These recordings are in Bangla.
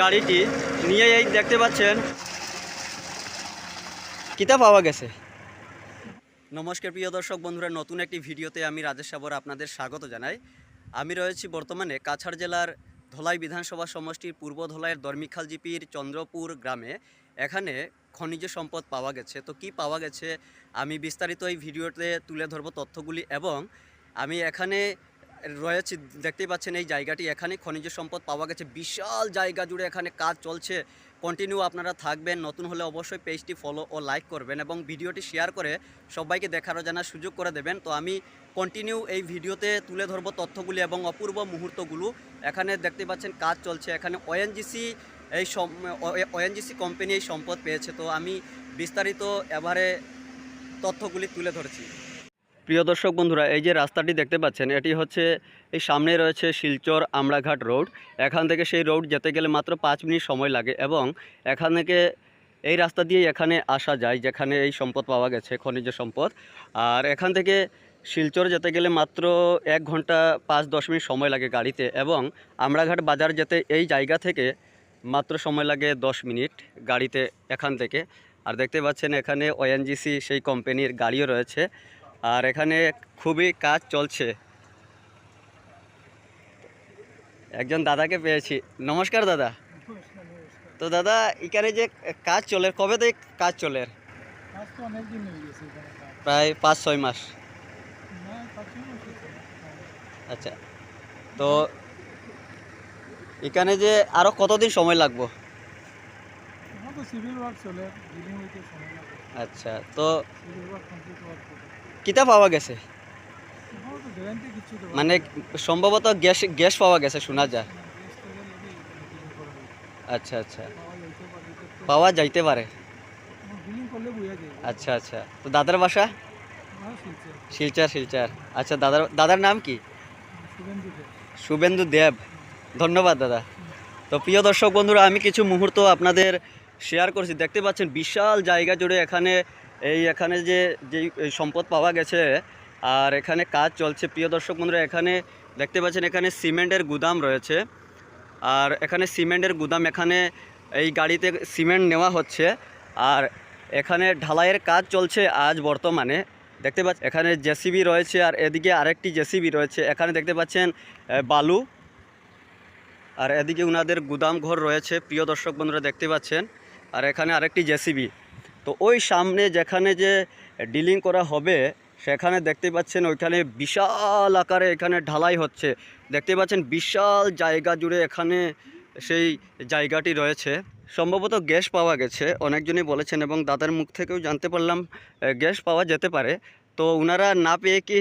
গাড়িটি নিয়ে এই দেখতে পাচ্ছেন। কিতা পাওয়া গেছে। নমস্কার প্রিয় দর্শক বন্ধুরা, নতুন একটি ভিডিওতে আমি রাজেশ সাবর আপনাদের স্বাগত জানাই। আমি রয়েছি বর্তমানে কাছাড় জেলার ধলাই বিধানসভা সমষ্টির পূর্ব ধলাইয়ের দর্মিখাল জিপির চন্দ্রপুর গ্রামে। এখানে খনিজ সম্পদ পাওয়া গেছে। তো কি পাওয়া গেছে? আমি বিস্তারিত এই ভিডিওতে তুলে ধরবো তথ্যগুলি এবং আমি এখানে রয়েছি, দেখতেই পাচ্ছেন এই জায়গাটি। এখানে খনিজ সম্পদ পাওয়া গেছে। বিশাল জায়গা জুড়ে এখানে কাজ চলছে। কন্টিনিউ আপনারা থাকবেন। নতুন হলে অবশ্যই পেজটি ফলো ও লাইক করবেন এবং ভিডিওটি শেয়ার করে সবাইকে দেখারও জানার সুযোগ করে দেবেন। তো আমি কন্টিনিউ এই ভিডিওতে তুলে ধরবো তথ্যগুলি এবং অপূর্ব মুহূর্তগুলো। এখানে দেখতে পাচ্ছেন কাজ চলছে। এখানে ওএনজিসি এই ওএনজিসি কোম্পানি এই সম্পদ পেয়েছে। তো আমি বিস্তারিত এবারে তথ্যগুলি তুলে ধরছি। প্রিয় দর্শক বন্ধুরা, এই যে রাস্তাটি দেখতে পাচ্ছেন, এটি হচ্ছে, এই সামনে রয়েছে শিলচর আমড়াঘাট রোড। এখান থেকে সেই রোড যেতে গেলে মাত্র পাঁচ মিনিট সময় লাগে এবং এখান থেকে এই রাস্তা দিয়ে এখানে আসা যায়, যেখানে এই সম্পদ পাওয়া গেছে, খনিজ সম্পদ। আর এখান থেকে শিলচর যেতে গেলে মাত্র এক ঘণ্টা পাঁচ দশ মিনিট সময় লাগে গাড়িতে এবং আমড়াঘাট বাজার যেতে এই জায়গা থেকে মাত্র সময় লাগে দশ মিনিট গাড়িতে এখান থেকে। আর দেখতে পাচ্ছেন এখানে ওএনজিসি সেই কোম্পানির গাড়িও রয়েছে। আর এখানে খুবই কাজ চলছে। একজন দাদাকে পেয়েছি। নমস্কার দাদা। তো দাদা এখানে যে কাজ চলে কবে থেকে কাজ চলে। প্রায় পাঁচ ছয় মাস। আচ্ছা। তো এখানে যে আরও কতদিন সময় লাগবো? আচ্ছা তো কিতা পাওয়া গেছে? মানে সম্ভবত গ্যাস গ্যাস পাওয়া গেছে শোনা যায়। আচ্ছা আচ্ছা। পাওয়া যাইতে পারে আচ্ছা আচ্ছা। তো দাদার বাসা? শিলচার শিলচার আচ্ছা দাদার দাদার নাম কি? শুভেন্দু দেব ধন্যবাদ দাদা। তো প্রিয় দর্শক বন্ধুরা আমি কিছু মুহূর্ত আপনাদের শেয়ার করছি। দেখতে পাচ্ছেন বিশাল জায়গা জুড়ে এখানে এই এখানে যে যেই সম্পদ পাওয়া গেছে, আর এখানে কাজ চলছে। প্রিয় দর্শক বন্ধুরা, এখানে দেখতে পাচ্ছেন, এখানে সিমেন্টের গুদাম রয়েছে। আর এখানে সিমেন্টের গুদাম, এখানে এই গাড়িতে সিমেন্ট নেওয়া হচ্ছে। আর এখানে ঢালাইয়ের কাজ চলছে আজ বর্তমানে। দেখতে পাচ্ছেন এখানে জেসিবি রয়েছে, আর এদিকে আরেকটি জেসিবি রয়েছে। এখানে দেখতে পাচ্ছেন বালু। আর এদিকে ওনাদের গুদাম ঘর রয়েছে, প্রিয় দর্শক বন্ধুরা, দেখতে পাচ্ছেন। আর এখানে আরেকটি জেসিবি। তো ওই সামনে যেখানে যে ডিলিং করা হবে, সেখানে দেখতে পাচ্ছেন ওইখানে বিশাল আকারে এখানে ঢালাই হচ্ছে। দেখতে পাচ্ছেন বিশাল জায়গা জুড়ে এখানে সেই জায়গাটি রয়েছে। সম্ভবত গ্যাস পাওয়া গেছে, অনেকজনই বলেছেন এবং দাদার মুখ থেকেও জানতে পারলাম গ্যাস পাওয়া যেতে পারে। তো ওনারা না পেয়ে কি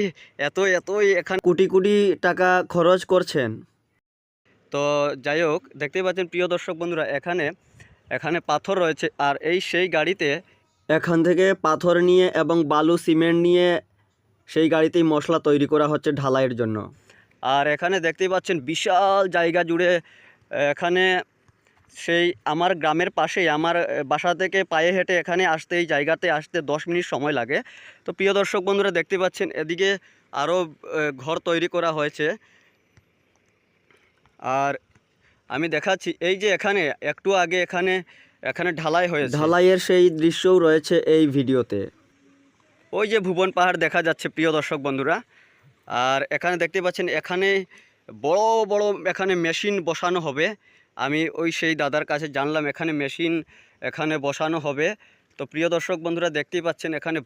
এত, এতই এখানে কোটি কোটি টাকা খরচ করছেন? তো যাই হোক, দেখতেই পাচ্ছেন প্রিয় দর্শক বন্ধুরা, এখানে এখানে পাথর রয়েছে, আর এই সেই গাড়িতে এখান থেকে পাথর নিয়ে এবং বালু, সিমেন্ট নিয়ে সেই গাড়িতেই মশলা তৈরি করা হচ্ছে ঢালাইয়ের জন্য। আর এখানে দেখতেই পাচ্ছেন বিশাল জায়গা জুড়ে, এখানে সেই আমার গ্রামের পাশেই, আমার বাসা থেকে পায়ে হেঁটে এখানে আসতে, এই জায়গাতে আসতে দশ মিনিট সময় লাগে। তো প্রিয় দর্শক বন্ধুরা দেখতে পাচ্ছেন এদিকে আরও ঘর তৈরি করা হয়েছে। আর আমি দেখাচ্ছি, এই যে এখানে, একটু আগে এখানে এখানে ঢালাই হয়েছে। ঢালাইয়ের সেই দৃশ্যও রয়েছে এই ভিডিওতে। ওই যে ভুবন পাহাড় দেখা যাচ্ছে প্রিয় দর্শক বন্ধুরা। আর এখানে দেখতে পাচ্ছেন এখানে বড় বড় এখানে মেশিন বসানো হবে। আমি ওই সেই দাদার কাছে জানলাম এখানে মেশিন এখানে বসানো হবে। তো প্রিয় দর্শক বন্ধুরা দেখতেই পাচ্ছেন এখানে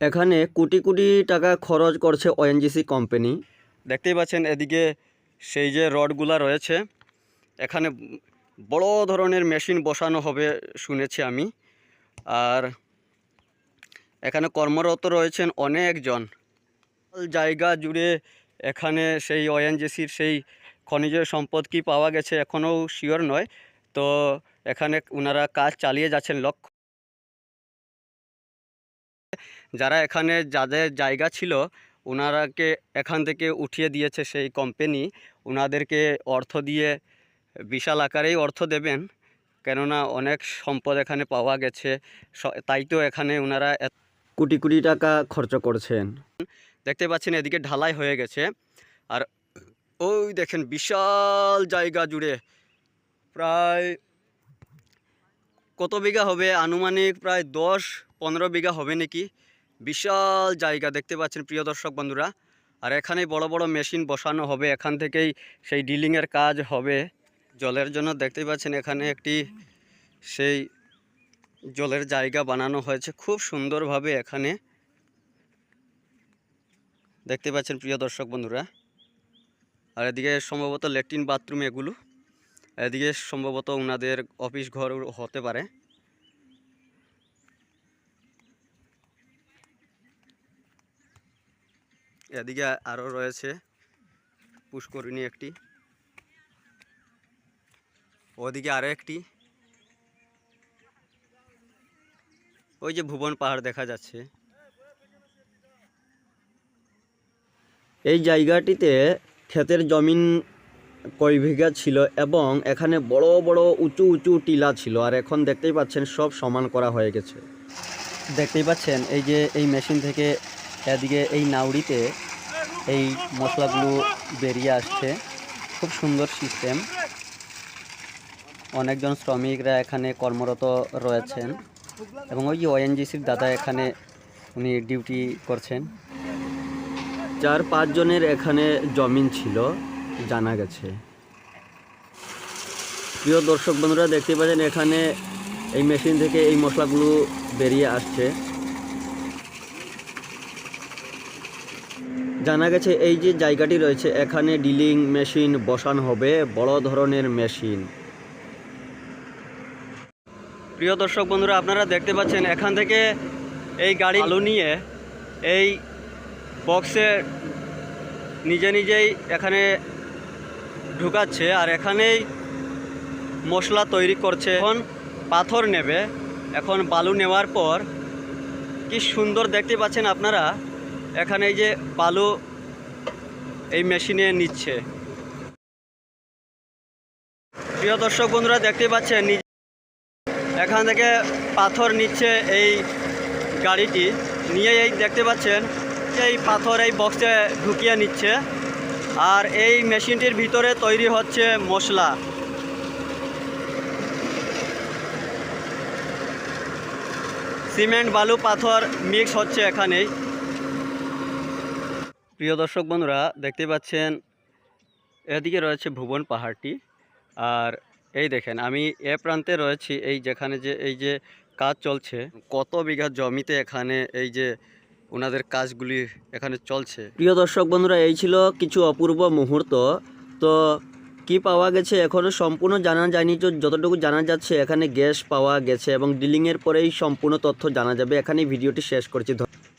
এখানে কোটি কোটি টাকা খরচ করছে ওএনজিসি কোম্পানি দেখতেই পাচ্ছেন এদিকে সেই যে রডগুলা রয়েছে এখানে বড় ধরনের মেশিন বসানো হবে শুনেছি আমি। আর এখানে কর্মরত রয়েছেন অনেকজন। জায়গা জুড়ে এখানে সেই ওএনজিসির সেই খনিজ সম্পদ কি পাওয়া গেছে এখনও শিওর নয়। তো এখানে ওনারা কাজ চালিয়ে যাচ্ছেন লক্ষ্য যারা এখানে যাদের জায়গা ছিল ওনারাকে এখান থেকে উঠিয়ে দিয়েছে সেই কোম্পানি ওনাদেরকে অর্থ দিয়ে বিশাল আকারেই অর্থ দেবেন, কেননা অনেক সম্পদ এখানে পাওয়া গেছে। তাই তো এখানে ওনারা কোটি কোটি টাকা খরচ করছেন। দেখতে পাচ্ছেন এদিকে ঢালাই হয়ে গেছে। আর ওই দেখেন বিশাল জায়গা জুড়ে প্রায় কত বিঘা হবে? আনুমানিক প্রায় দশ পনেরো বিঘা হবে নাকি? বিশাল জায়গা দেখতে পাচ্ছেন প্রিয় দর্শক বন্ধুরা। আর এখানে বড় বড় মেশিন বসানো হবে। এখান থেকেই সেই ডিলিংয়ের কাজ হবে। জলের জন্য দেখতেই পাচ্ছেন এখানে একটি সেই জলের জায়গা বানানো হয়েছে খুব সুন্দরভাবে এখানে। দেখতে পাচ্ছেন প্রিয় দর্শক বন্ধুরা, আর এদিকে সম্ভবত ল্যাট্রিন বাথরুম এগুলো, এদিকে সম্ভবত ওনাদের অফিস ঘর হতে পারে। এদিকে আরও রয়েছে পুষ্করিণী একটি। ওদিকে আরও একটি। ওই যে ভুবন পাহাড় দেখা যাচ্ছে। এই জায়গাটিতে ক্ষেতের জমিন কয় বিঘা ছিল এবং এখানে বড় বড় উঁচু উঁচু টিলা ছিল আর এখন দেখতেই পাচ্ছেন সব সমান করা হয়ে গেছে। দেখতেই পাচ্ছেন এই যে এই মেশিন থেকে এদিকে এই নাউড়িতে এই মশলাগুলো বেরিয়ে আসছে। খুব সুন্দর সিস্টেম অনেকজন শ্রমিকরা এখানে কর্মরত রয়েছেন এবং ওই ওএনজিসির দাদা এখানে উনি ডিউটি করছেন। চার পাঁচজনের এখানে জমিন ছিল, জানা গেছে। প্রিয় দর্শক বন্ধুরা, দেখতে পাচ্ছেন এখানে এই মেশিন থেকে এই মশলাগুলো বেরিয়ে আসছে। জানা গেছে এই যে জায়গাটি রয়েছে, এখানে ডিলিং মেশিন বসানো হবে, বড় ধরনের মেশিন। প্রিয় দর্শক বন্ধুরা, আপনারা দেখতে পাচ্ছেন এখান থেকে এই গাড়ি আলু নিয়ে এই বক্সে নিজে নিজেই এখানে ঢুকাচ্ছে আর এখানেই মশলা তৈরি করছে। এখন পাথর নেবে, এখন বালু নেওয়ার পর কি সুন্দর দেখতে পাচ্ছেন আপনারা? এখানে এই যে বালু এই মেশিনে নিচ্ছে। প্রিয় দর্শক বন্ধুরা, দেখতে পাচ্ছেন এখান থেকে পাথর নিচ্ছে এই গাড়িটি। নিয়ে এই দেখতে পাচ্ছেন, এই পাথর এই বক্সে ঢুকিয়ে নিচ্ছে। আর এই মেশিনটির ভিতরে তৈরি হচ্ছে মশলা। সিমেন্ট, বালু, পাথর মিক্স হচ্ছে এখানেই। প্রিয় দর্শক বন্ধুরা, দেখতে পাচ্ছেন, এদিকে রয়েছে ভুবন পাহাড়টি। আর এই দেখেন, আমি এ প্রান্তে রয়েছি, এই যেখানে যে, এই যে কাজ চলছে, কত বিঘা জমিতে এখানে এই যে ওনাদের কাজগুলি এখানে চলছে? প্রিয় দর্শক বন্ধুরা, এই ছিল কিছু অপূর্ব মুহূর্ত। তো কি পাওয়া গেছে এখনও সম্পূর্ণ জানা যায়নি, তো যতটুকু জানা যাচ্ছে এখানে গ্যাস পাওয়া গেছে এবং ডিলিংয়ের পরেই সম্পূর্ণ তথ্য জানা যাবে। এখানেই ভিডিওটি শেষ করছি।